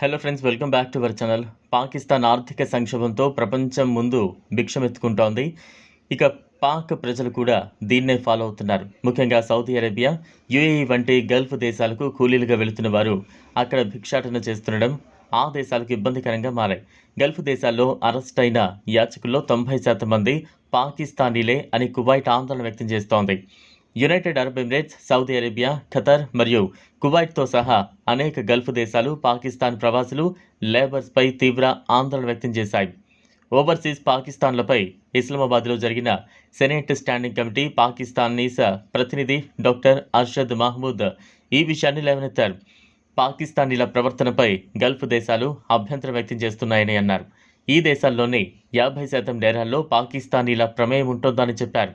Hello friends welcome back to our channel Pakistan ఆర్థిక సంక్షోభంతో ప్రపంచం ముందు భిక్షమెత్తుకుంటోంది. ఇక పాక్ ప్రజలు కూడా దీన్నే ఫాలో అవుతున్నారు. ముఖ్యంగా సౌదీ అరేబియా యుఏఈ వంటి గల్ఫ్ దేశాలకు కూలీలుగా వెళుతున్న వారు అక్కడ భిక్షాటన చేస్తుండడం ఆ దేశాలకు ఇబ్బందికరంగా మారాయి. గల్ఫ్ దేశాల్లో అరెస్ట్ అయిన యాచకుల్లో తొంభై శాతం మంది పాకిస్తానీలే అని కువైట్ ఆందోళన వ్యక్తం చేస్తోంది. United Arab Emirates Saudi Arabia Qatar మరియు కువైట్తో సహా అనేక గల్ఫ్ దేశాలు పాకిస్తాన్ ప్రవాసులు లేబర్స్పై తీవ్ర ఆందోళన వ్యక్తం చేశాయి. ఓవర్సీస్ పాకిస్తాన్లపై ఇస్లామాబాద్లో జరిగిన సెనేట్ స్టాండింగ్ కమిటీ పాకిస్తానీస్ ప్రతినిధి డాక్టర్ అర్షద్ మహమూద్ ఈ విషయాన్ని లేవనెత్తారు. పాకిస్తానీల ప్రవర్తనపై గల్ఫ్ దేశాలు అభ్యంతరం వ్యక్తం చేస్తున్నాయని అన్నారు. ఈ దేశాల్లోని యాభై శాతం నేరాల్లో పాకిస్తానీల ప్రమేయం ఉంటుందని చెప్పారు.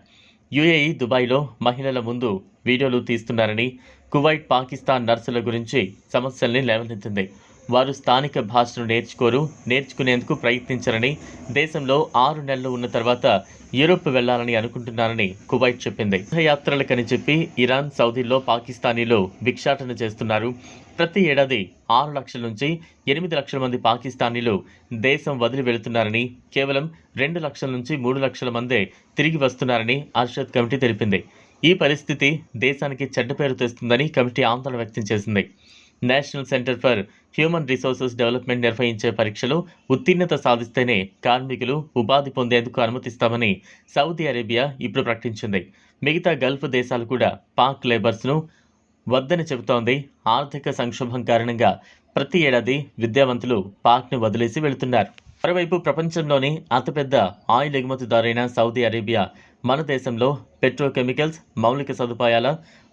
యుఏఈ దుబాయ్లో మహిళల ముందు వీడియోలు తీస్తున్నారని కువైట్ పాకిస్తాన్ నర్సుల గురించి సమస్యల్ని లేవనెత్తింది. వారు స్థానిక భాషను నేర్చుకోరు నేర్చుకునేందుకు ప్రయత్నించరని దేశంలో ఆరు నెలలు ఉన్న తర్వాత యూరోప్ వెళ్ళాలని అనుకుంటున్నారని కువైట్ చెప్పింది. యాత్రలకని చెప్పి ఇరాన్ సౌదీలో పాకిస్తానీలు భిక్షాటన చేస్తున్నారు. ప్రతి ఏడాది ఆరు లక్షల నుంచి ఎనిమిది లక్షల మంది పాకిస్తానీలు దేశం వదిలి వెళుతున్నారని కేవలం రెండు లక్షల నుంచి మూడు లక్షల మందే తిరిగి వస్తున్నారని అర్షద్ కమిటీ తెలిపింది. ఈ పరిస్థితి దేశానికి చెడ్డ పేరు తెస్తుందని కమిటీ ఆందోళన వ్యక్తం చేసింది. National Centre for Human Resources Development నిర్వహించే పరీక్షలో ఉత్తీర్ణత సాధిస్తేనే కార్మికులు ఉపాధి పొందేందుకు అనుమతిస్తామని సౌదీ అరేబియా ఇప్పుడు ప్రకటించింది. మిగతా గల్ఫ్ దేశాలు కూడా పాక్ లేబర్స్ను వద్దని చెబుతోంది. ఆర్థిక సంక్షోభం కారణంగా ప్రతి ఏడాది విద్యావంతులు పాక్ను వదిలేసి వెళుతున్నారు. మరోవైపు ప్రపంచంలోని అతిపెద్ద ఆయిల్ ఎగుమతిదారైన సౌదీ అరేబియా మన దేశంలో పెట్రోకెమికల్స్ మౌలిక సదుపాయాల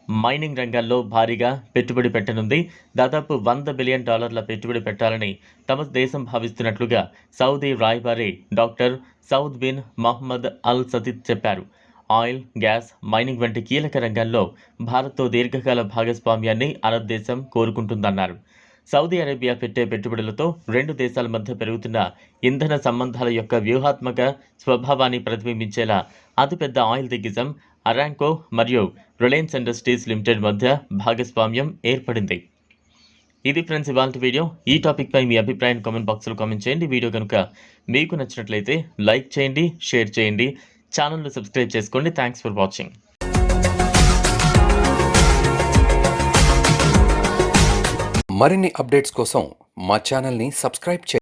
మైనింగ్ రంగాల్లో భారీగా పెట్టుబడి పెట్టనుంది. దాదాపు వంద బిలియన్ డాలర్ల పెట్టుబడి పెట్టాలని తమ దేశం భావిస్తున్నట్లుగా సౌదీ రాయబారి doctor Saud bin Mohammed Al Sadid చెప్పారు. ఆయిల్ గ్యాస్ మైనింగ్ వంటి కీలక రంగాల్లో భారత్తో దీర్ఘకాల భాగస్వామ్యాన్ని అరబ్ దేశం కోరుకుంటుందన్నారు. సౌదీ అరేబియా పెట్టే పెట్టుబడులతో రెండు దేశాల మధ్య పెరుగుతున్న ఇంధన సంబంధాల యొక్క వ్యూహాత్మక స్వభావాన్ని ప్రతిబింబించేలా అతిపెద్ద ఆయిల్ దిగ్గజం అరాంకో మరియు రిలయన్స్ ఇండస్ట్రీస్ లిమిటెడ్ మధ్య భాగస్వామ్యం ఏర్పడింది. ఇది ఫ్రెండ్స్ ఇవాళ వీడియో. ఈ టాపిక్పై మీ అభిప్రాయం కామెంట్ బాక్స్లో కామెంట్ చేయండి. వీడియో కనుక మీకు నచ్చినట్లయితే లైక్ చేయండి షేర్ చేయండి. ఛానల్ను సబ్స్క్రైబ్ చేసుకోండి. Thanks for watching. మరిన్ని అప్డేట్స్ కోసం మా ఛానల్ని సబ్స్క్రైబ్ చేయండి.